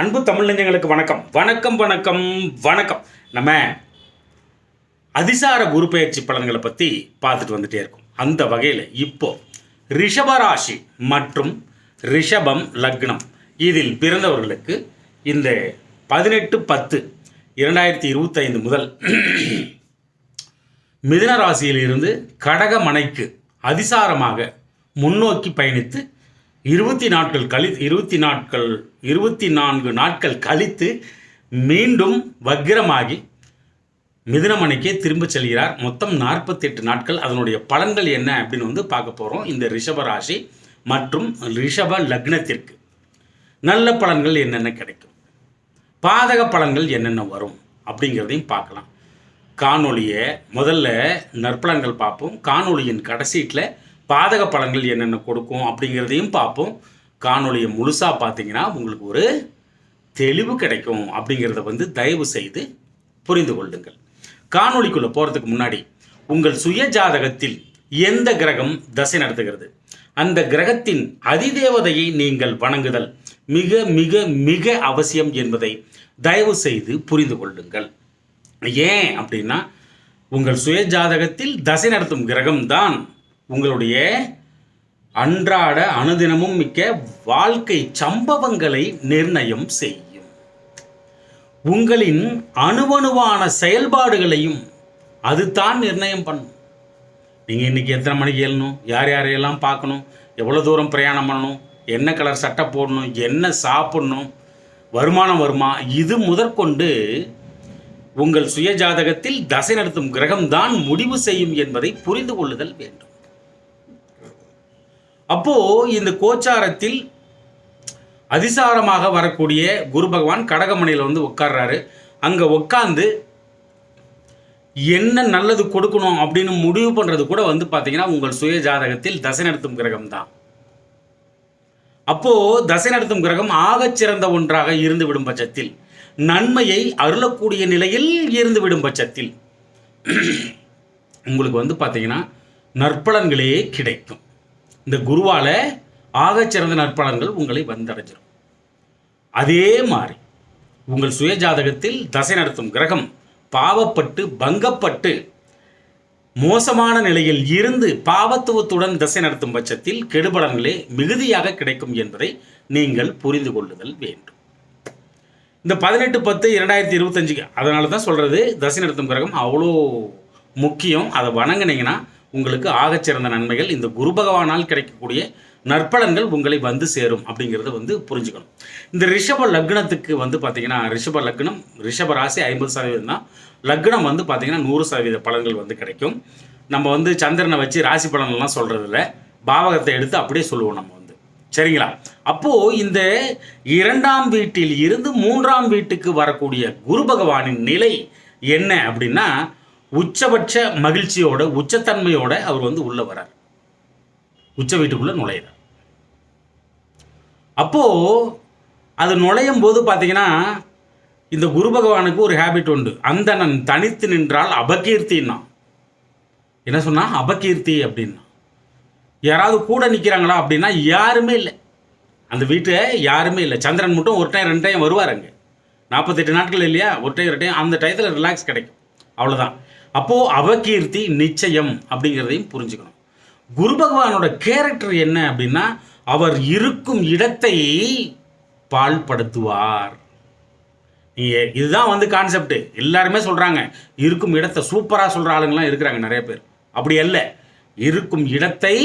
அன்பு தமிழ் நெஞ்சங்களுக்கு வணக்கம். வணக்கம் வணக்கம் வணக்கம். நம்ம அதிசார குரு பலன்களை பற்றி பார்த்துட்டு வந்துட்டே இருக்கோம். அந்த வகையில் இப்போ ரிஷபராசி மற்றும் ரிஷபம் லக்னம் இதில் பிறந்தவர்களுக்கு இந்த பதினெட்டு பத்து இரண்டாயிரத்தி இருபத்தைந்து முதல் மிதுன ராசியிலிருந்து கடகமனைக்கு அதிசாரமாக முன்னோக்கி பயணித்து இருபத்தி நாட்கள் கழி இருபத்தி நாட்கள் இருபத்தி நான்கு நாட்கள் கழித்து மீண்டும் வக்கிரமாகி மிதுனமனைக்கே திரும்ப செல்கிறார். மொத்தம் நாற்பத்தெட்டு நாட்கள். அதனுடைய பலன்கள் என்ன அப்படின்னு வந்து பார்க்க போகிறோம் இந்த ரிஷப ராசி மற்றும் ரிஷப லக்னத்திற்கு நல்ல பலன்கள் என்னென்ன கிடைக்கும்? பாதக பலன்கள் என்னென்ன வரும்? அப்படிங்கிறதையும் பார்க்கலாம். காணொளியை முதல்ல நற்பலன்கள் பார்ப்போம். காணொளியின் கடைசீட்டில் பாதக பலன்கள் என்னென்ன கொடுக்கும் அப்படிங்கிறதையும் பார்ப்போம். காணொலியை முழுசாக பார்த்தீங்கன்னா உங்களுக்கு ஒரு தெளிவு கிடைக்கும் அப்படிங்கிறத வந்து தயவு செய்து புரிந்து கொள்ளுங்கள். காணொளிக்குள்ளே போகிறதுக்கு முன்னாடி உங்கள் சுய ஜாதகத்தில் எந்த கிரகம் தசை நடத்துகிறது? அந்த கிரகத்தின் அதிதேவதையை நீங்கள் வணங்குதல் மிக மிக மிக அவசியம் என்பதை தயவு செய்து புரிந்து கொள்ளுங்கள். ஏன் அப்படின்னா உங்கள் சுய ஜாதகத்தில் தசை நடத்தும் கிரகம்தான் உங்களுடைய அன்றாட அனுதினமும் மிக்க வாழ்க்கை சம்பவங்களை நிர்ணயம் செய்யும். உங்களின் அணுவணுவான செயல்பாடுகளையும் அதுதான் நிர்ணயம் பண்ணும். நீங்கள் இன்றைக்கி எத்தனை மணிக்கு எழுணும் யார் யாரையெல்லாம் பார்க்கணும்? எவ்வளோ தூரம் பிரயாணம் பண்ணணும்? என்ன கலர் சட்டை போடணும்? என்ன சாப்பிடணும்? வருமானம் வருமா? இது முதற்கொண்டு உங்கள் சுய ஜாதகத்தில் தசை நடத்தும் கிரகம்தான் முடிவு செய்யும் என்பதை புரிந்து கொள்ளுதல் வேண்டும். அப்போ இந்த கோச்சாரத்தில் அதிசாரமாக வரக்கூடிய குரு பகவான் கடகமனையில் வந்து உட்கார்றாரு. அங்கே உட்காந்து என்ன நல்லது கொடுக்கணும் அப்படின்னு முடிவு பண்ணுறது கூட வந்து பார்த்தீங்கன்னா உங்கள் சுய ஜாதகத்தில் தசை நடத்தும் கிரகம் தான் அப்போது தசை நடத்தும் கிரகம் ஆகச்சிறந்த ஒன்றாக இருந்து விடும் பட்சத்தில் நன்மையை அருளக்கூடிய நிலையில் இருந்துவிடும் பட்சத்தில் உங்களுக்கு வந்து பார்த்தீங்கன்னா நற்பலன்களே கிடைக்கும். இந்த குருவால் ஆகச்சிறந்த நற்பலன்கள் உங்களை வந்தடைஞ்சிடும் அதே மாதிரி உங்கள் சுய ஜாதகத்தில் தசை நடத்தும் கிரகம் பாவப்பட்டு பங்கப்பட்டு மோசமான நிலையில் இருந்து பாவத்துவத்துடன் தசை நடத்தும் பட்சத்தில் கெடுபலன்களே மிகுதியாக கிடைக்கும் என்பதை நீங்கள் புரிந்து கொள்ளுதல் வேண்டும். இந்த பதினெட்டு பத்து இரண்டாயிரத்தி இருபத்தஞ்சுக்கு அதனால தான் சொல்கிறது தசை நடத்தும் கிரகம் அவ்வளோ முக்கியம். அதை வணங்கினீங்கன்னா உங்களுக்கு ஆகச்சிறந்த நன்மைகள் இந்த குரு பகவானால் கிடைக்கக்கூடிய நற்பலன்கள் உங்களை வந்து சேரும் அப்படிங்கிறத வந்து புரிஞ்சுக்கணும். இந்த ரிஷப லக்னத்துக்கு வந்து பார்த்தீங்கன்னா ரிஷப லக்னம் ரிஷப ராசி ஐம்பது சதவீதம் தான். லக்னம் வந்து பார்த்தீங்கன்னா நூறு சதவீத பலன்கள் வந்து கிடைக்கும். நம்ம வந்து சந்திரனை வச்சு ராசி பலன்லாம் சொல்கிறதில்ல பாவகத்தை எடுத்து அப்படியே சொல்லுவோம் நம்ம வந்து. சரிங்களா? அப்போது இந்த இரண்டாம் வீட்டில் இருந்து மூன்றாம் வீட்டுக்கு வரக்கூடிய குரு பகவானின் நிலை என்ன அப்படின்னா உச்சபட்ச மகிழ்ச்சியோட உச்சத்தன்மையோட அவர் வந்து உள்ளே வரார். உச்ச வீட்டுக்குள்ளே நுழையிறார். அப்போது அது நுழையும் போது பார்த்தீங்கன்னா இந்த குரு பகவானுக்கு ஒரு ஹேபிட் உண்டு. அந்தணன் தனித்து நின்றால் அபகீர்த்தின்னா. என்ன சொன்னா? அபகீர்த்தி அப்படின்னா. யாராவது கூட நிற்கிறாங்களா அப்படின்னா யாருமே இல்லை. அந்த வீட்டை யாருமே இல்லை. சந்திரன் மட்டும் ஒரு டைம் ரெண்டு டைம் வருவார் அங்கே. நாற்பத்தெட்டு நாட்கள் இல்லையா? ஒரு டைம் ரெண்டு டைம் அந்த டயத்தில் ரிலாக்ஸ் கிடைக்கும். அவ்வளோதான் அப்போது அவகீர்த்தி நிச்சயம் அப்படிங்கிறதையும் புரிஞ்சுக்கணும். குரு பகவானோட கேரக்டர் என்ன அப்படின்னா அவர் இருக்கும் இடத்தை பால்படுத்துவார். நீங்கள் இதுதான் வந்து கான்செப்ட் எல்லாருமே சொல்கிறாங்க இருக்கும் இடத்தை சூப்பராக சொல்கிற ஆளுங்களாம் இருக்கிறாங்க நிறைய பேர். அப்படி அல்ல. இருக்கும் இடத்தை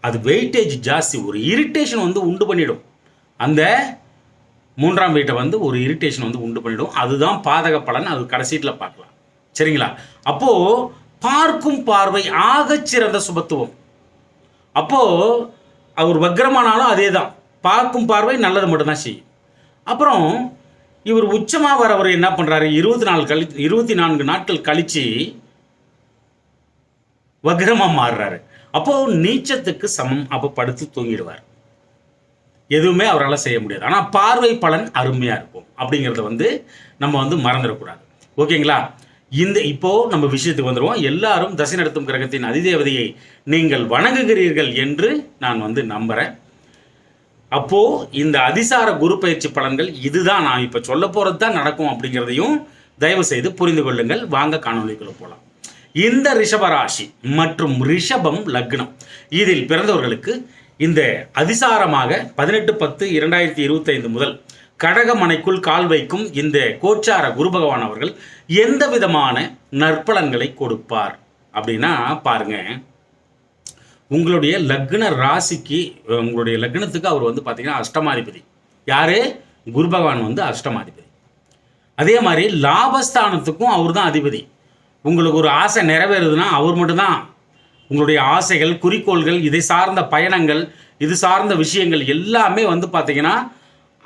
அது வெயிட்டேஜ் ஜாஸ்தி. ஒரு இரிட்டேஷன் வந்து உண்டு பண்ணிடும். அந்த மூன்றாம் வீட்டை வந்து ஒரு இரிட்டேஷன் வந்து உண்டு பண்ணிடும். அதுதான் பாதக பலன். அது கடைசீட்டில் பார்க்கலாம். சரிங்களா? அப்போது பார்க்கும் பார்வை ஆகச்சிறந்த சுபத்துவம். அப்போது அவர் வக்ரமானாலும் அதே தான் பார்க்கும் பார்வை நல்லது மட்டும்தான் செய்யும். அப்புறம் இவர் உச்சமாக வரவர் என்ன பண்ணுறாரு இருபத்தி நாலு கழி இருபத்தி நான்கு நாட்கள் கழித்து வக்ரமாக மாறுறாரு. அப்போது நீச்சத்துக்கு சமம். அப்போ படுத்து தூங்கிடுவார். எதுவுமே அவரால் செய்ய முடியாது. ஆனால் பார்வை பலன் அருமையாக இருக்கும். அப்படிங்கிறத வந்து நம்ம வந்து மறந்துடக்கூடாது. ஓகேங்களா? இந்த இப்போ நம்ம விஷயத்துக்கு வந்துடுவோம் எல்லாரும் தசை நடத்தும் கிரகத்தின் அதிதேவதையை நீங்கள் வணங்குகிறீர்கள் என்று நான் வந்து நம்புகிறேன் அப்போது இந்த அதிசார குரு பயிற்சி பலன்கள் இதுதான். நான் இப்போ சொல்ல போகிறது தான் நடக்கும் அப்படிங்கிறதையும் தயவு செய்து புரிந்து கொள்ளுங்கள். வாங்க காணொலிக்குள்ள போகலாம் இந்த ரிஷபராசி மற்றும் ரிஷபம் லக்னம். இதில் பிறந்தவர்களுக்கு இந்த அதிசாரமாக பதினெட்டு பத்து இரண்டாயிரத்தி இருபத்தைந்து முதல் கடகமனைக்குள் கால் வைக்கும் இந்த கோச்சார குரு பகவான் அவர்கள் எந்த விதமான நற்பலன்களை கொடுப்பார்? அப்படின்னா பாருங்க. உங்களுடைய லக்ன ராசிக்கு உங்களுடைய லக்னத்துக்கு அவர் வந்து பார்த்தீங்கன்னா அஷ்டமாதிபதி. யாரு? குரு பகவான் வந்து அஷ்டமாதிபதி. அதே மாதிரி லாபஸ்தானத்துக்கும் அவர் தான் அதிபதி. உங்களுக்கு ஒரு ஆசை நிறைவேறுதுன்னா அவர் மட்டும்தான். உங்களுடைய ஆசைகள் குறிக்கோள்கள் இதை சார்ந்த பயணங்கள் இது சார்ந்த விஷயங்கள் எல்லாமே வந்து பார்த்தீங்கன்னா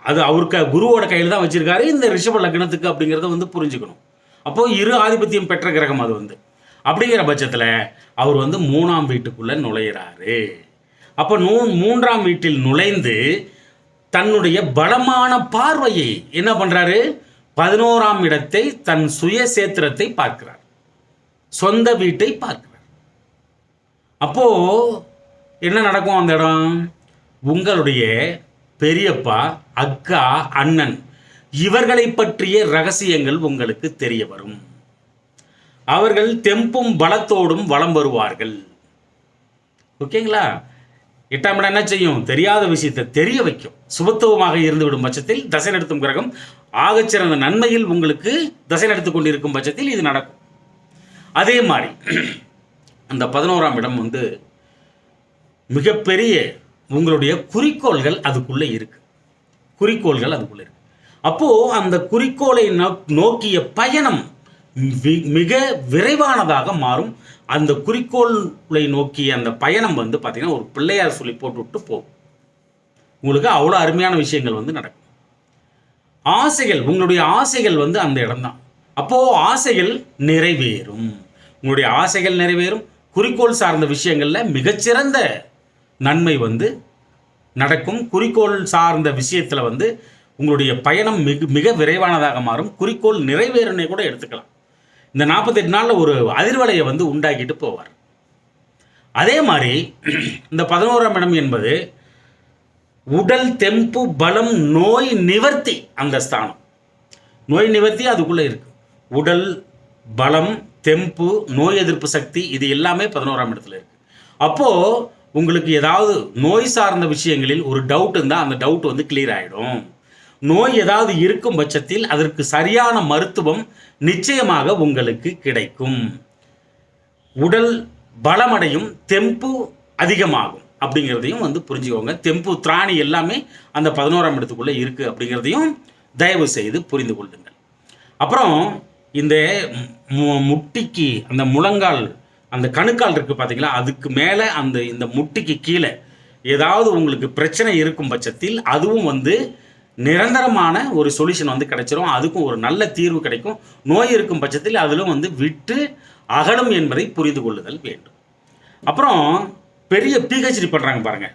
அது அவர் க குருவோட கையில் தான் வச்சிருக்காரு. இந்த ரிஷப லக்னத்துக்கு அப்படிங்கிறத வந்து புரிஞ்சுக்கணும். அப்போது இரு ஆதிபத்தியம் பெற்ற கிரகம் அது வந்து. அப்படிங்கிற பட்சத்தில் அவர் வந்து மூணாம் வீட்டுக்குள்ளே நுழையிறாரு. அப்போ நூ மூன்றாம் வீட்டில் நுழைந்து தன்னுடைய பலமான பார்வையை என்ன பண்ணுறாரு பதினோராம் இடத்தை தன் சுய சேத்திரத்தை பார்க்கிறார். சொந்த வீட்டை பார்க்கிறார். அப்போ என்ன நடக்கும் அந்த இடம்? உங்களுடைய பெரியப்பா அக்கா அண்ணன் இவர்களை பற்றிய ரகசியங்கள் உங்களுக்கு தெரிய வரும். அவர்கள் தெம்பும் பலத்தோடும் வலம் வருவார்கள். ஓகேங்களா எட்டாம் இடம் என்ன செய்யும்? தெரியாத விஷயத்தை தெரிய வைக்கும். சுபத்துவமாக இருந்துவிடும் பட்சத்தில் தசை நடத்தும் கிரகம் ஆகச்சிறந்த நன்மையில் உங்களுக்கு தசை நடத்தி கொண்டிருக்கும் பட்சத்தில் இது நடக்கும். அதே மாதிரி அந்த பதினோராம் இடம் வந்து மிகப்பெரிய உங்களுடைய குறிக்கோள்கள் அதுக்குள்ளே இருக்குது குறிக்கோள்கள் அதுக்குள்ளே இருக்கு. அப்போ அந்த குறிக்கோளை நோக்கிய பயணம் வி- மிக விரைவானதாக மாறும். அந்த குறிக்கோளை நோக்கிய அந்த பயணம் வந்து பார்த்தீங்கன்னா ஒரு பிள்ளையார் சொல்லி போட்டுவிட்டு போகும் உங்களுக்கு அவ்வளோ அருமையான விஷயங்கள் வந்து நடக்கும். ஆசைகள் உங்களுடைய ஆசைகள் வந்து அந்த இடம்தான். அப்போது ஆசைகள் நிறைவேறும். உங்களுடைய ஆசைகள் நிறைவேறும். குறிக்கோள் சார்ந்த விஷயங்களில் மிகச்சிறந்த நன்மை வந்து நடக்கும். குறிக்கோள் சார்ந்த விஷயத்தில் வந்து உங்களுடைய பயணம் மிக மிக விரைவானதாக மாறும். குறிக்கோள் நிறைவேறுனே கூட எடுத்துக்கலாம். இந்த நாற்பத்தெட்டு நாளில் ஒரு அதிர்வலையை வந்து உண்டாக்கிட்டு போவார். அதே மாதிரி இந்த பதினோராம் இடம் என்பது உடல் தெம்பு பலம் நோய் நிவர்த்தி அந்த ஸ்தானம். நோய் நிவர்த்தி அதுக்குள்ளே இருக்கு. உடல் பலம் தெம்பு நோய் எதிர்ப்பு சக்தி இது எல்லாமே பதினோராம் இடத்துல இருக்குது அப்போது உங்களுக்கு ஏதாவது நோய் சார்ந்த விஷயங்களில் ஒரு டவுட் இருந்தால் அந்த டவுட் வந்து கிளியர் ஆகிடும் நோய் ஏதாவது இருக்கும் பட்சத்தில் அதற்கு சரியான மருத்துவம் நிச்சயமாக உங்களுக்கு கிடைக்கும். உடல் பலமடையும் தெம்பு அதிகமாகும் அப்படிங்கிறதையும் வந்து புரிஞ்சுக்கோங்க. தெம்பு திராணி எல்லாமே அந்த பதினோராம் இடத்துக்குள்ளே இருக்குது அப்படிங்கிறதையும் தயவு செய்து புரிந்து கொள்ளுங்கள். அப்புறம் இந்த மு- முட்டிக்கு அந்த முழங்கால் அந்த கணுக்கால் இருக்குது பார்த்தீங்களா அதுக்கு மேலே அந்த இந்த முட்டிக்கு கீழே ஏதாவது உங்களுக்கு பிரச்சனை இருக்கும் பட்சத்தில் அதுவும் வந்து நிரந்தரமான ஒரு சொல்யூஷன் வந்து கிடைச்சிரும். அதுக்கும் ஒரு நல்ல தீர்வு கிடைக்கும். நோய் இருக்கும் பட்சத்தில் அதிலும் வந்து விட்டு அகலும் என்பதை புரிந்து கொள்ளுதல் வேண்டும். அப்புறம் பெரிய பிஹெச்டி பண்ணுறாங்க பாருங்கள்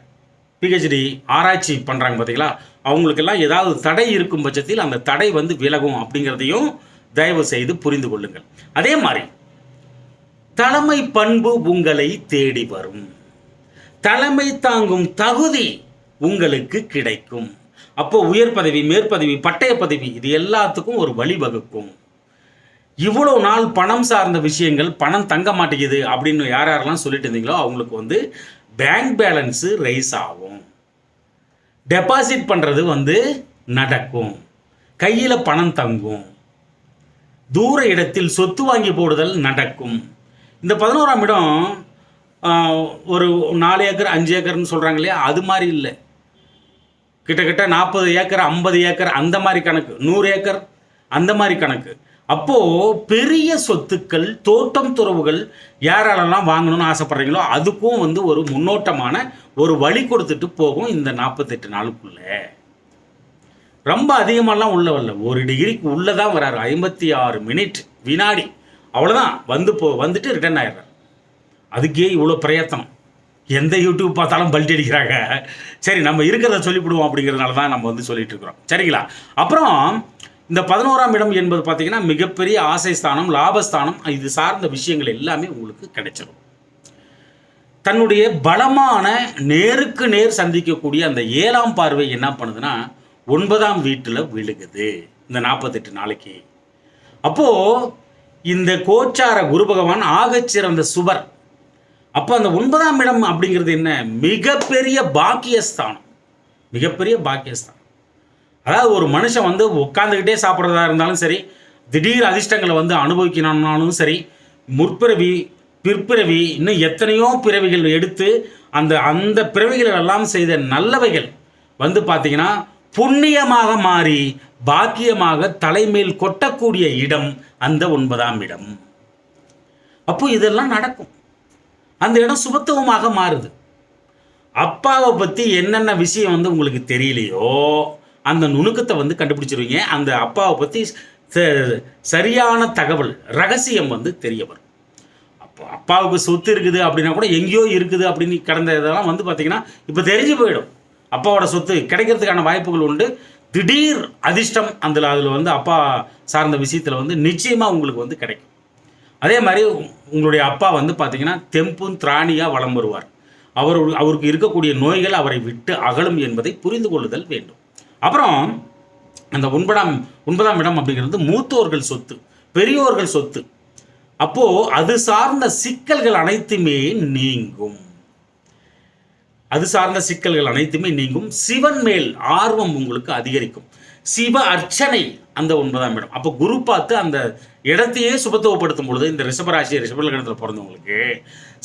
பிஹெச்டி ஆராய்ச்சி பண்ணுறாங்க பார்த்தீங்களா அவங்களுக்கெல்லாம் ஏதாவது தடை இருக்கும் பட்சத்தில் அந்த தடை வந்து விலகும் அப்படிங்கிறதையும் தயவு செய்து புரிந்து கொள்ளுங்கள். அதே மாதிரி தலைமை பண்பு உங்களை தேடி வரும். தலைமை தாங்கும் தகுதி உங்களுக்கு கிடைக்கும். அப்போ உயர் பதவி மேற்பதவி பட்டய பதவி இது எல்லாத்துக்கும் ஒரு வழிவகுக்கும். இவ்வளோ நாள் பணம் சார்ந்த விஷயங்கள் பணம் தங்க மாட்டேங்குது அப்படின்னு யார் யாரெல்லாம் சொல்லிட்டு இருந்தீங்களோ அவங்களுக்கு வந்து பேங்க் பேலன்ஸு ரைஸ் ஆகும். டெபாசிட் பண்ணுறது வந்து நடக்கும். கையில் பணம் தங்கும். தூர இடத்தில் சொத்து வாங்கி போடுதல் நடக்கும். இந்த பதினோராம் இடம் ஒரு நாலு ஏக்கர் அஞ்சு ஏக்கர்னு சொல்கிறாங்க இல்லையா? அது மாதிரி இல்லை. கிட்டத்தட்ட நாற்பது ஏக்கர் ஐம்பது ஏக்கர் அந்த மாதிரி கணக்கு. நூறு ஏக்கர் அந்த மாதிரி கணக்கு. அப்போது பெரிய சொத்துக்கள் தோட்டம் துறவுகள் யாராலெல்லாம் வாங்கணும்னு ஆசைப்பட்றீங்களோ அதுக்கும் வந்து ஒரு முன்னோட்டமான ஒரு வழி கொடுத்துட்டு போகும் இந்த நாற்பத்தெட்டு நாளுக்குள்ளே. ரொம்ப அதிகமாலாம் உள்ள வரல. ஒரு டிகிரிக்கு உள்ளே தான் வராரு. ஐம்பத்தி ஆறு மினிட் வினாடி. அவ்வளோதான் வந்து போ வந்துட்டு ரிட்டர்ன் ஆயிடுறேன் அதுக்கே இவ்வளோ பிரயத்தனம். எந்த யூடியூப் பார்த்தாலும் பல்ட்டி அடிக்கிறாங்க. சரி நம்ம இருக்கிறத சொல்லிவிடுவோம் அப்படிங்கிறதுனால தான் நம்ம வந்து சொல்லிட்டு இருக்கிறோம். சரிங்களா? அப்புறம் இந்த பதினோராம் இடம் என்பது பார்த்தீங்கன்னா மிகப்பெரிய ஆசை ஸ்தானம் லாபஸ்தானம் இது சார்ந்த விஷயங்கள் எல்லாமே உங்களுக்கு கிடைச்சிடும் தன்னுடைய பலமான நேருக்கு நேர் சந்திக்கக்கூடிய அந்த ஏழாம் பார்வை என்ன பண்ணுதுன்னா ஒன்பதாம் வீட்டில் விழுகுது. இந்த நாற்பத்தெட்டு நாளைக்கு. அப்போது இந்த கோச்சார குரு பகவான் ஆகச்சிறந்த சுவர். அப்போ அந்த ஒன்பதாம் இடம் அப்படிங்கிறது என்ன? மிகப்பெரிய பாக்கியஸ்தானம். மிகப்பெரிய பாக்கியஸ்தானம். அதாவது ஒரு மனுஷன் வந்து உட்காந்துக்கிட்டே சாப்பிட்றதா இருந்தாலும் சரி திடீர் அதிர்ஷ்டங்களை வந்து அனுபவிக்கணும்னாலும் சரி முற்பிறவி பிற்பிறவி இன்னும் எத்தனையோ பிறவிகள் எடுத்து அந்த அந்த பிறவிகள் எல்லாம் செய்த நல்லவைகள் வந்து பார்த்தீங்கன்னா புண்ணியமாக மாறி பாக்கியமாக தலைமேல் கொட்டக்கூடிய இடம் அந்த ஒன்பதாம் இடம். அப்போ இதெல்லாம் நடக்கும். அந்த இடம் சுபத்துவமாக மாறுது. அப்பாவை பற்றி என்னென்ன விஷயம் வந்து உங்களுக்கு தெரியலையோ அந்த நுணுக்கத்தை வந்து கண்டுபிடிச்சிருவீங்க. அந்த அப்பாவை பற்றி ச- சரியான தகவல் ரகசியம் வந்து தெரிய வரும். அப்போ அப்பாவுக்கு சொத்து இருக்குது அப்படின்னா கூட எங்கேயோ இருக்குது அப்படின்னு கடந்த இதெல்லாம் வந்து பார்த்திங்கன்னா இப்போ தெரிஞ்சு போயிடும். அப்பாவோட சொத்து கிடைக்கிறதுக்கான வாய்ப்புகள் உண்டு. திடீர் அதிர்ஷ்டம் அதில் அதில் வந்து அப்பா சார்ந்த விஷயத்தில் வந்து நிச்சயமாக உங்களுக்கு வந்து கிடைக்கும். அதே மாதிரி உங்களுடைய அப்பா வந்து பார்த்தீங்கன்னா தெம்பும் திராணியாக வளம் வருவார். அவர் அவருக்கு இருக்கக்கூடிய நோய்கள் அவரை விட்டு அகலும் என்பதை புரிந்து கொள்ளுதல் வேண்டும். அப்புறம் அந்த ஒன்பதாம் ஒன்பதாம் இடம் அப்படிங்கிறது மூத்தோர்கள் சொத்து பெரியோர்கள் சொத்து. அப்போது அது சார்ந்த சிக்கல்கள் அனைத்துமே நீங்கும். அது சார்ந்த சிக்கல்கள் அனைத்துமே நீங்கும். சிவன் மேல் ஆர்வம் உங்களுக்கு அதிகரிக்கும். சிவ அர்ச்சனை அந்த ஒன்பதாம் இடம். அப்போ குரு பார்த்து அந்த இடத்தையே சுபத்துவப்படுத்தும் பொழுது இந்த ரிஷபராசி ரிஷபலகணத்தில் பிறந்தவங்களுக்கு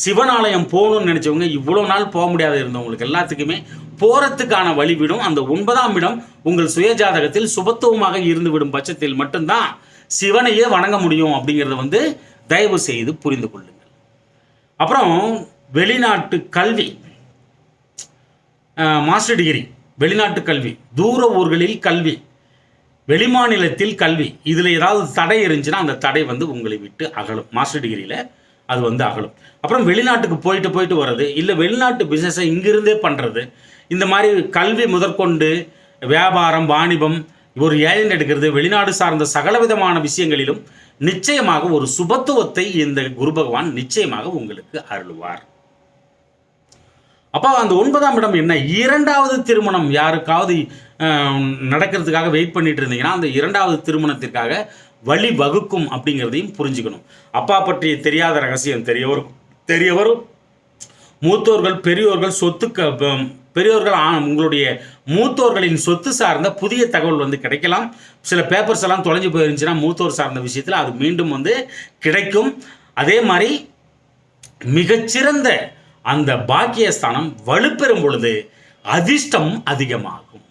சிவனாலயம் போகணும்னு நினச்சவங்க இவ்வளோ நாள் போக முடியாத இருந்தவங்களுக்கு எல்லாத்துக்குமே போகிறதுக்கான வழிவிடும். அந்த ஒன்பதாம் இடம் உங்கள் சுயஜாதகத்தில் சுபத்துவமாக இருந்து விடும் பட்சத்தில் மட்டும்தான் சிவனையே வணங்க முடியும் அப்படிங்கிறத வந்து தயவு செய்து புரிந்து கொள்ளுங்கள். அப்புறம் வெளிநாட்டு கல்வி. மாஸ்டர் டிகிரி வெளிநாட்டு கல்வி தூர ஊர்களில் கல்வி வெளிமாநிலத்தில் கல்வி இதில் ஏதாவது தடை இருந்துச்சுன்னா அந்த தடை வந்து உங்களை விட்டு அகலும். மாஸ்டர் டிகிரியில் அது வந்து அகலும். அப்புறம் வெளிநாட்டுக்கு போயிட்டு போயிட்டு வர்றது இல்லை வெளிநாட்டு பிஸ்னஸை இங்கிருந்தே பண்ணுறது இந்த மாதிரி கல்வி முதற்கொண்டு வியாபாரம் வாணிபம் ஒரு ஏஜென்ட் எடுக்கிறது வெளிநாடு சார்ந்த சகலவிதமான விஷயங்களிலும் நிச்சயமாக ஒரு சுபத்துவத்தை இந்த குரு பகவான் நிச்சயமாக உங்களுக்கு அருள்வார். அப்போ அந்த ஒன்பதாம் இடம் என்ன? இரண்டாவது திருமணம் யாருக்காவது நடக்கிறதுக்காக வெயிட் பண்ணிட்டு இருந்தீங்கன்னா அந்த இரண்டாவது திருமணத்திற்காக வழி வகுக்கும் அப்படிங்கிறதையும் புரிஞ்சுக்கணும். அப்பா பற்றிய தெரியாத ரகசியம் தெரியவரும் தெரியவரும் மூத்தோர்கள் பெரியோர்கள் சொத்துக்க பெரியோர்கள் ஆ- உங்களுடைய மூத்தோர்களின் சொத்து சார்ந்த புதிய தகவல் வந்து கிடைக்கலாம். சில பேப்பர்ஸ் எல்லாம் தொலைஞ்சு போயிருந்துச்சுன்னா மூத்தோர் சார்ந்த விஷயத்தில் அது மீண்டும் வந்து கிடைக்கும். அதே மாதிரி மிகச்சிறந்த அந்த பாக்கியஸ்தானம் வலுப்பெறும் பொழுது அதிர்ஷ்டம் அதிகமாகும்.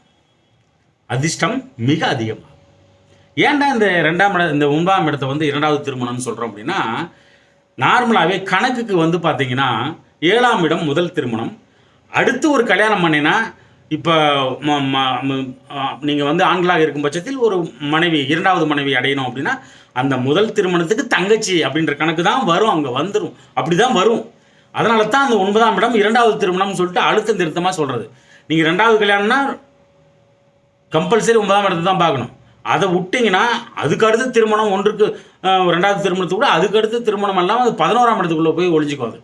அதிர்ஷ்டம் மிக அதிகமாகும். ஏன்டா இந்த ரெண்டாம் இடம் இந்த ஒன்பதாம் இடத்தை வந்து இரண்டாவது திருமணம்னு சொல்கிறோம் அப்படின்னா நார்மலாகவே கணக்குக்கு வந்து பார்த்தீங்கன்னா ஏழாம் இடம் முதல் திருமணம். அடுத்து ஒரு கல்யாணம் பண்ணினா இப்போ நீங்கள் வந்து ஆண்களாக இருக்கும் பட்சத்தில் ஒரு மனைவி இரண்டாவது மனைவி அடையணும் அப்படின்னா அந்த முதல் திருமணத்துக்கு தங்கச்சி அப்படின்ற கணக்கு தான் வரும் அங்கே வந்துடும் அப்படி தான் வரும். அதனால தான் அந்த ஒன்பதாம் இடம் இரண்டாவது திருமணம்னு சொல்லிட்டு அழுத்தம் திருத்தமாக சொல்கிறது நீங்கள் ரெண்டாவது கல்யாணம்னா கம்பல்சரி ஒன்பதாம் இடத்தை தான் பார்க்கணும். அதை விட்டிங்கன்னா அதுக்கு அடுத்த திருமணம் ஒன்றுக்கு ரெண்டாவது திருமணத்துக்கு கூட அதுக்கு அடுத்த திருமணம் எல்லாம் அது பதினோராம் இடத்துக்குள்ளே போய் ஒளிஞ்சிக்கும் அது.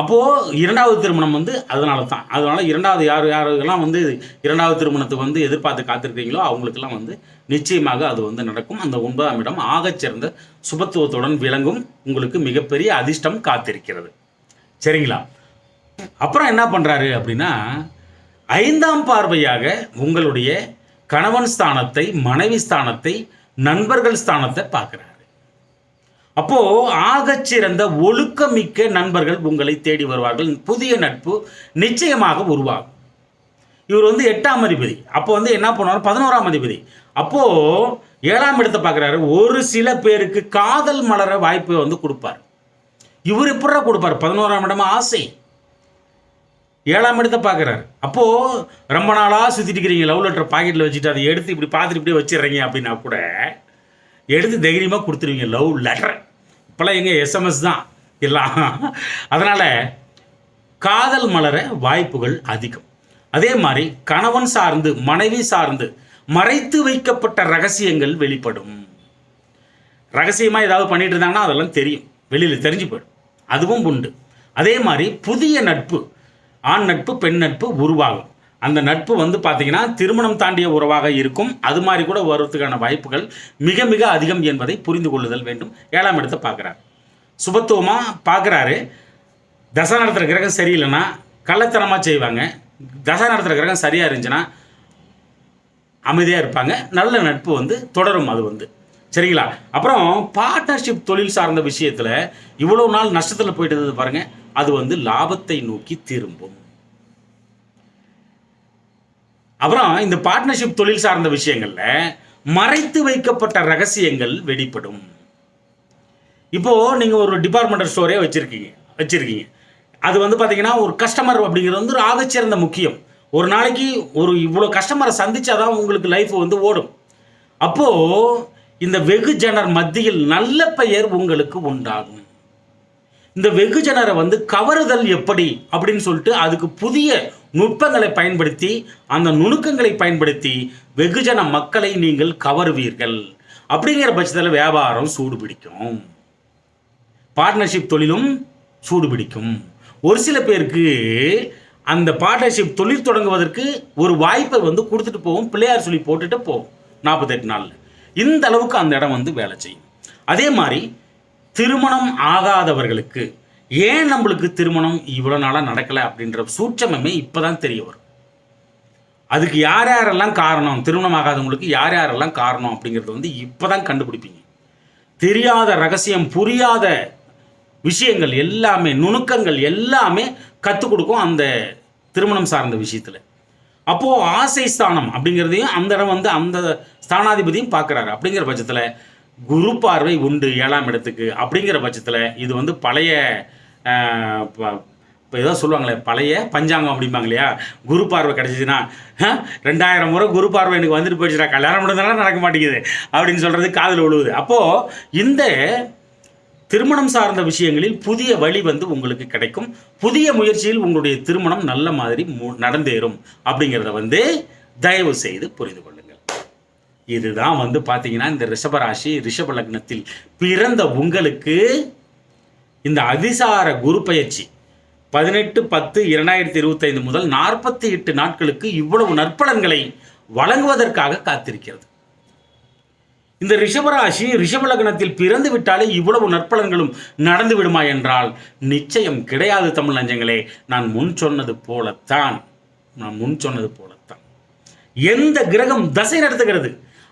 அப்போது இரண்டாவது திருமணம் வந்து அதனால தான் அதனால் இரண்டாவது யார் யாருக்கெல்லாம் வந்து இரண்டாவது திருமணத்துக்கு வந்து எதிர்பார்த்து காத்திருக்கீங்களோ அவங்களுக்கெல்லாம் வந்து நிச்சயமாக அது வந்து நடக்கும். அந்த ஒன்பதாம் இடம் ஆகச்சிறந்த சுபத்துவத்துடன் விளங்கும். உங்களுக்கு மிகப்பெரிய அதிர்ஷ்டம் காத்திருக்கிறது. சரிங்களா? அப்புறம் என்ன பண்ணுறாரு அப்படின்னா ஐந்தாம் பார்வையாக உங்களுடைய கணவன் ஸ்தானத்தை மனைவி ஸ்தானத்தை நண்பர்கள் ஸ்தானத்தை பார்க்குறாரு. அப்போ ஆகச்சிறந்த ஒழுக்கமிக்க நண்பர்கள் உங்களை தேடி வருவார்கள். புதிய நட்பு நிச்சயமாக உருவாகும். இவர் வந்து எட்டாம் அதிபதி. அப்போ வந்து என்ன பண்ணுவார்? பதினோராம் அதிபதி. அப்போ ஏழாம் இடத்தை பார்க்குறாரு. ஒரு சில பேருக்கு காதல் மலர வாய்ப்பை வந்து கொடுப்பார். இவர் இப்படா கொடுப்பார்? பதினோராம் இடமா ஆசை. ஏழாம் இடத்தை பார்க்குறாரு. அப்போது ரொம்ப நாளாக சுற்றிட்டு இருக்கிறீங்க லவ் லெட்டர் பாக்கெட்டில் வச்சுட்டு அதை எடுத்து இப்படி பார்த்துட்டு இப்படியே வச்சிடுறீங்க அப்படின்னா கூட எடுத்து தைரியமாக கொடுத்துருவீங்க லவ் லெட்டர் இப்போல்லாம் எங்கள் எஸ்எம்எஸ் தான். எல்லாம். அதனால் காதல் மலர வாய்ப்புகள் அதிகம். அதே மாதிரி கணவன் சார்ந்து மனைவி சார்ந்து மறைத்து வைக்கப்பட்ட ரகசியங்கள் வெளிப்படும். ரகசியமாக ஏதாவது பண்ணிட்டு இருந்தாங்கன்னா அதெல்லாம் தெரியும். வெளியில் தெரிஞ்சு போயிடும். அதுவும் உண்டு. அதே மாதிரி புதிய நட்பு ஆண் நட்பு பெண் நட்பு உருவாகும். அந்த நட்பு வந்து பார்த்திங்கன்னா திருமணம் தாண்டிய உறவாக இருக்கும். அது மாதிரி கூட வருவதற்கான வாய்ப்புகள் மிக மிக அதிகம் என்பதை புரிந்து கொள்ளுதல் வேண்டும். ஏழாம் இடத்தை பார்க்குறாரு. சுபத்துவமாக பார்க்குறாரு. தசை நடத்துகிற கிரகம் சரியில்லைன்னா கள்ளத்தனமாக செய்வாங்க. தசை நடத்துகிற கிரகம் சரியாக இருந்துச்சுன்னா அமைதியாக இருப்பாங்க. நல்ல நட்பு வந்து தொடரும் அது வந்து. சரிங்களா? அப்புறம் பார்ட்னர்ஷிப் தொழில் சார்ந்த விஷயத்தில் இவ்வளோ நாள் நஷ்டத்தில் போயிட்டு பாருங்கள் பாருங்க. அது வந்து லாபத்தை நோக்கி திரும்பும். அப்புறம் இந்த பார்ட்னர்ஷிப் தொழில் சார்ந்த விஷயங்கள்ல மறைத்து வைக்கப்பட்ட ரகசியங்கள் வெளிப்படும். இப்போ நீங்க ஒரு டிபார்ட்மெண்டல் ஸ்டோரே வச்சிருக்கீங்க வச்சிருக்கீங்க. அது வந்து பார்த்தீங்கன்னா ஒரு கஸ்டமர் அப்படிங்கிறது வந்து ஒரு ஆகச்சிறந்த முக்கியம். ஒரு நாளைக்கு ஒரு இவ்வளோ கஸ்டமரை சந்திச்சாதான் உங்களுக்கு லைஃப் வந்து ஓடும். அப்போது இந்த வெகுஜனர் மத்தியில் நல்ல பெயர் உங்களுக்கு உண்டாகும். இந்த வெகுஜனரை வந்து கவருதல் எப்படி அப்படின்னு சொல்லிட்டு அதுக்கு புதிய நுட்பங்களை பயன்படுத்தி அந்த நுணுக்கங்களை பயன்படுத்தி வெகுஜன மக்களை நீங்கள் கவருவீர்கள். அப்படிங்கிற பட்சத்தில் வியாபாரம் சூடு பிடிக்கும். பார்ட்னர்ஷிப் தொழிலும் சூடு பிடிக்கும். ஒரு சில பேருக்கு அந்த பார்ட்னர்ஷிப் தொழில் தொடங்குவதற்கு ஒரு வாய்ப்பை வந்து கொடுத்துட்டு போவோம் பிள்ளையார் சொல்லி போட்டுட்டு போவோம் நாற்பத்தெட்டு நாளில். இந்த அளவுக்கு அந்த இடம் வந்து வேலை செய்யும். அதே மாதிரி திருமணம் ஆகாதவர்களுக்கு ஏன் நம்மளுக்கு திருமணம் இவ்வளோ நாளாக நடக்கலை அப்படின்ற சூட்சமமே இப்போ தான் தெரிய வரும். அதுக்கு யார் யாரெல்லாம் காரணம்? திருமணம் ஆகாதவங்களுக்கு யார் யாரெல்லாம் காரணம் அப்படிங்கிறது வந்து இப்போ தான் கண்டுபிடிப்பீங்க. தெரியாத ரகசியம் புரியாத விஷயங்கள் எல்லாமே நுணுக்கங்கள் எல்லாமே கற்றுக் கொடுக்கும் அந்த திருமணம் சார்ந்த விஷயத்தில். அப்போது ஆசை ஸ்தானம் அப்படிங்கிறதையும் அந்த இடம் வந்து அந்த ஸ்தானாதிபதியும் பார்க்குறாரு. அப்படிங்கிற பட்சத்தில் குரு பார்வை உண்டு ஏழாம் இடத்துக்கு அப்படிங்கிற பட்சத்தில் இது வந்து பழைய இப்போ ஏதோ சொல்லுவாங்களே பழைய பஞ்சாங்கம் அப்படிம்பாங்க இல்லையா? குரு பார்வை கிடச்சிச்சின்னா ரெண்டாயிரம் முறை குரு பார்வை எனக்கு வந்துட்டு போயிடுச்சுடா கல்யாணம் முடிந்தாலும் நடக்க மாட்டேங்குது அப்படின்னு சொல்கிறது காதில் விழுவுது. அப்போது இந்த திருமணம் சார்ந்த விஷயங்களில் புதிய வழி வந்து உங்களுக்கு கிடைக்கும். புதிய முயற்சியில் உங்களுடைய திருமணம் நல்ல மாதிரி மு- நடந்தேறும். அப்படிங்கிறத வந்து தயவு செய்து புரிந்து கொள்ளுங்கள். இதுதான் வந்து பார்த்தீங்கன்னா இந்த ரிஷபராசி ரிஷப லக்னத்தில் பிறந்த உங்களுக்கு இந்த அதிசார குரு பயிற்சி. பதினெட்டு பத்து இரண்டாயிரத்தி இருபத்தைந்து முதல் நாற்பத்தி எட்டு நாட்களுக்கு இவ்வளவு நற்பலன்களை வழங்குவதற்காக காத்திருக்கிறது. இந்த ரிஷபராசி ரிஷப லக்னத்தில் பிறந்து விட்டாலே இவ்வளவு நற்பலன்களும் நடந்து விடுமா என்றால் நிச்சயம் கிடையாது தமிழ் நஞ்சங்களே. நான் முன் சொன்னது போலத்தான். நான் முன் சொன்னது போலத்தான். எந்த கிரகம் தசை நடத்துகிறது?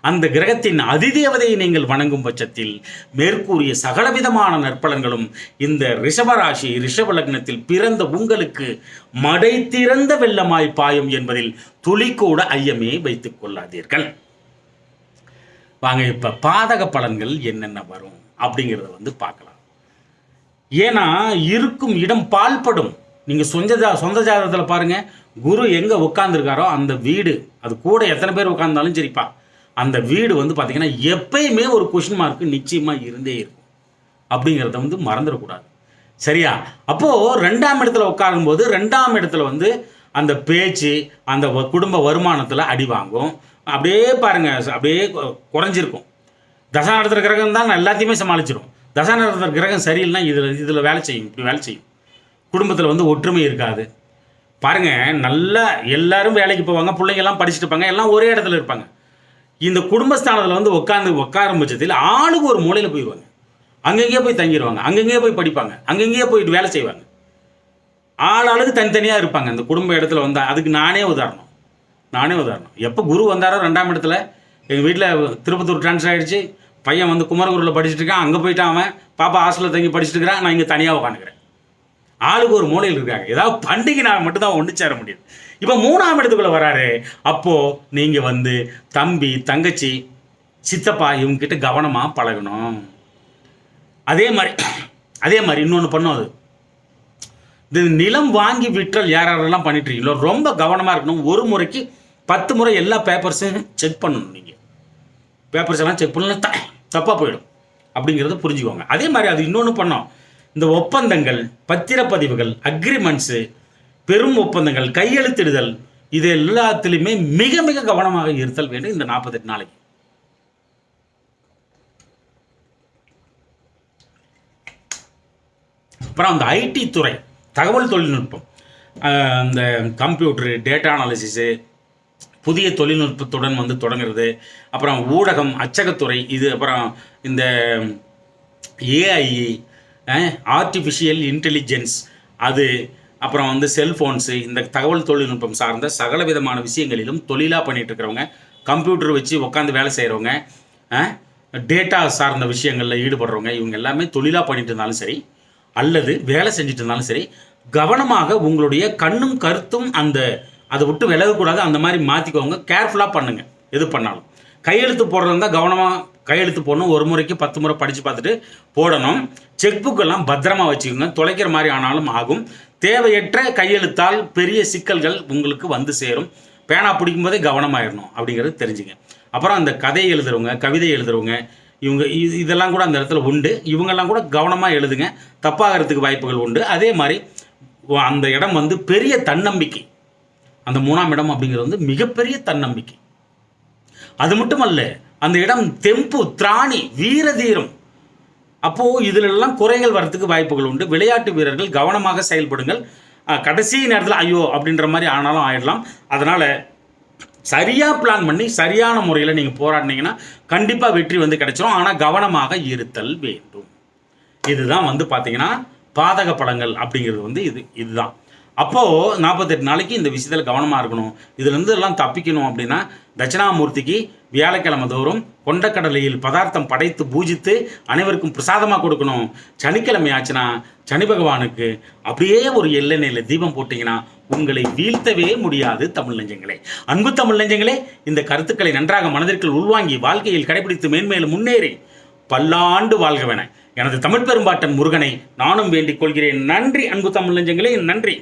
அந்த கிரகத்தின் அதிதேவதையை நீங்கள் வணங்கும் பட்சத்தில் மேற்கூறிய சகலவிதமான நற்பலன்களும் இந்த ரிஷபராசி ரிஷப லக்னத்தில் பிறந்த உங்களுக்கு மடை திறந்த வெள்ளமாய் பாயும் என்பதில் துளிக்கூட ஐயமே வைத்துக் கொள்ளாதீர்கள். வாங்க இப்போ பாதக பலன்கள் என்னென்ன வரும் அப்படிங்கிறத வந்து பார்க்கலாம். ஏன்னா இருக்கும் இடம் பால்படும். நீங்கள் சொந்த ஜா சொந்த ஜாதகத்தில் பாருங்கள் குரு எங்கே உட்காந்துருக்காரோ அந்த வீடு அது கூட எத்தனை பேர் உட்காந்தாலும் சரிப்பா அந்த வீடு வந்து பார்த்திங்கன்னா எப்பயுமே ஒரு கொஷின் மார்க்கு நிச்சயமாக இருந்தே இருக்கும். அப்படிங்கிறத வந்து மறந்துடக்கூடாது. சரியா? அப்போது ரெண்டாம் இடத்துல உட்காரும்போது ரெண்டாம் இடத்துல வந்து அந்த பேச்சு அந்த வ- குடும்ப வருமானத்தில் அடி வாங்கும். அப்படியே பாருங்கள் அப்படியே குறைஞ்சிருக்கும். தசா நடத்துகிற கிரகம் தான் எல்லாத்தையுமே சமாளிச்சிடும் தசா நடத்துகிற கிரகம் சரியில்லைனா இதில் இதில் வேலை செய்யும் இப்படி வேலை செய்யும். குடும்பத்தில் வந்து ஒற்றுமை இருக்காது. பாருங்கள் நல்லா எல்லாரும் வேலைக்கு போவாங்க பிள்ளைங்கெல்லாம் படிச்சுட்டு இருப்பாங்க எல்லாம் ஒரே இடத்துல இருப்பாங்க. இந்த குடும்பஸ்தானத்தில் வந்து உட்காந்து உட்காரும் பட்சத்தில் ஆளுக்கு ஒரு மூலையில் போயிடுவாங்க அங்கங்கேயே போய் தங்கிடுவாங்க அங்கங்கேயே போய் படிப்பாங்க அங்கங்கேயே போயிட்டு வேலை செய்வாங்க. ஆள் ஆளுக்கு தனித்தனியாக இருப்பாங்க அந்த குடும்ப இடத்துல வந்தால் அதுக்கு நானே உதாரணம். நானே உதாரணம். எப்போ குரு வந்தாரோ ரெண்டாம் இடத்துல எங்கள் வீட்டில் திருப்பத்தூர் ட்ரான்ஸ்ஃபர் ஆகிடுச்சு பையன் வந்து குமரகுருவில் படிச்சுட்டு இருக்கான். அங்கே போயிட்டான் அவன். பாப்பா ஹாஸ்டலில் தங்கி படிச்சுட்டு இருக்கிறான். நான் இங்கே தனியாக உட்காந்துக்கிறேன் ஆளுக்கு ஒரு மூலையில் இருக்காங்க. ஏதாவது பண்டிகை நான் மட்டும்தான் ஒன்று சேர முடியுது இப்போ மூணாம் இடத்துக்குள்ளே வராரு. அப்போது நீங்கள் வந்து தம்பி தங்கச்சி சித்தப்பா இவங்கக்கிட்ட கவனமாக பழகணும். அதே மாதிரி அதே மாதிரி இன்னொன்று பண்ணும் அது. இந்த நிலம் வாங்கி விற்றல் யார் யாரெல்லாம் பண்ணிட்டு இருக்கீங்களோ ரொம்ப கவனமாக இருக்கணும். ஒரு முறைக்கு பத்து முறை எல்லா பேப்பர்ஸையும் செக் பண்ணணும் நீங்கள் பேப்பர்ஸ் எல்லாம் செக் பண்ணலாம் த தப்பாக போயிடும். அப்படிங்கிறத புரிஞ்சுக்கோங்க. அதே மாதிரி அது இன்னொன்று பண்ணோம். இந்த ஒப்பந்தங்கள் பத்திரப்பதிவுகள் அக்ரிமெண்ட்ஸு பெரும் ஒப்பந்தங்கள் கையெழுத்திடுதல் இது எல்லாத்துலேயுமே மிக மிக கவனமாக இருத்தல் வேண்டும் இந்த நாற்பத்தெட்டு நாளைக்கு. அப்புறம் அந்த ஐடி துறை தகவல் தொழில்நுட்பம். இந்த கம்ப்யூட்டரு டேட்டா அனாலிசிஸு புதிய தொழில்நுட்பத்துடன் வந்து தொடங்குறது. அப்புறம் ஊடகம் அச்சகத்துறை இது அப்புறம் இந்த ஏஐ ஆர்டிஃபிஷியல் இன்டெலிஜென்ஸ் அது அப்புறம் வந்து செல்ஃபோன்ஸு இந்த தகவல் தொழில்நுட்பம் சார்ந்த சகல விதமான விஷயங்களிலும் தொழிலாக பண்ணிட்டு இருக்கிறவங்க கம்ப்யூட்டர் வச்சு உட்காந்து வேலை செய்கிறவங்க டேட்டா சார்ந்த விஷயங்களில் ஈடுபடுறவங்க இவங்க எல்லாமே தொழிலாக பண்ணிட்டு இருந்தாலும் சரி அல்லது வேலை செஞ்சுட்டு இருந்தாலும் சரி கவனமாக உங்களுடைய கண்ணும் கருத்தும் அந்த அதை விட்டு விலகக்கூடாது. அந்த மாதிரி மாற்றிக்கோங்க கேர்ஃபுல்லாக பண்ணுங்கள் எது பண்ணாலும். கையெழுத்து போடுறது இருந்தால் கவனமாக கையெழுத்து போடணும். ஒரு முறைக்கு பத்து முறை படித்து பார்த்துட்டு போடணும். செக் புக்கெல்லாம் பத்திரமா வச்சுக்கோங்க. தொலைக்கிற மாதிரி ஆனாலும் ஆகும். தேவையற்ற கையெழுத்தால் பெரிய சிக்கல்கள் உங்களுக்கு வந்து சேரும். பேனா பிடிக்கும் போதே கவனமாயிடணும் அப்படிங்கிறது தெரிஞ்சுங்க. அப்புறம் அந்த கதை எழுதுறவங்க கவிதை எழுதுறவங்க இவங்க இது இதெல்லாம் கூட அந்த இடத்துல உண்டு. இவங்கெல்லாம் கூட கவனமாக எழுதுங்க. தப்பாகிறதுக்கு வாய்ப்புகள் உண்டு. அதே மாதிரி அந்த இடம் வந்து பெரிய தன்னம்பிக்கை. அந்த மூணாம் இடம் அப்படிங்கிறது வந்து மிகப்பெரிய தன்னம்பிக்கை. அது மட்டுமல்ல அந்த இடம் தெம்பு திராணி வீரதீரம். அப்போது இதுலெல்லாம் குறைகள் வரத்துக்கு வாய்ப்புகள் உண்டு. விளையாட்டு வீரர்கள் கவனமாக செயல்படுங்கள். கடைசி நேரத்தில் ஐயோ அப்படின்ற மாதிரி ஆனாலும் ஆயிடலாம். அதனால் சரியாக பிளான் பண்ணி சரியான முறையில் நீங்கள் போராடினீங்கன்னா கண்டிப்பாக வெற்றி வந்து கிடைச்சிரும். ஆனால் கவனமாக இருத்தல் வேண்டும். இதுதான் வந்து பார்த்தீங்கன்னா பாதக படங்கள் அப்படிங்கிறது வந்து இது இதுதான். அப்போது நாற்பத்தெட்டு நாளைக்கு இந்த விஷயத்தில் கவனமாக இருக்கணும். இதுலேருந்து எல்லாம் தப்பிக்கணும் அப்படின்னா தட்சிணாமூர்த்திக்கு வியாழக்கிழமை தோறும் கொண்டக்கடலையில் பதார்த்தம் படைத்து பூஜித்து அனைவருக்கும் பிரசாதமாக கொடுக்கணும். சனிக்கிழமை ஆச்சுன்னா சனி பகவானுக்கு அப்படியே ஒரு எள்ளெண்ணெயில் தீபம் போட்டிங்கன்னா உங்களை வீழ்த்தவே முடியாது தமிழ் நெஞ்சங்களே. அன்பு தமிழ் நெஞ்சங்களே இந்த கருத்துக்களை நன்றாக மனதிற்குள் உள்வாங்கி வாழ்க்கையில் கடைபிடித்து மேன்மேலும் முன்னேறி பல்லாண்டு வாழ்கவென எனது தமிழ் பெரும்பாட்டன் முருகனை நானும் வேண்டிக் கொள்கிறேன். நன்றி அன்பு தமிழ் நெஞ்சங்களே நன்றி.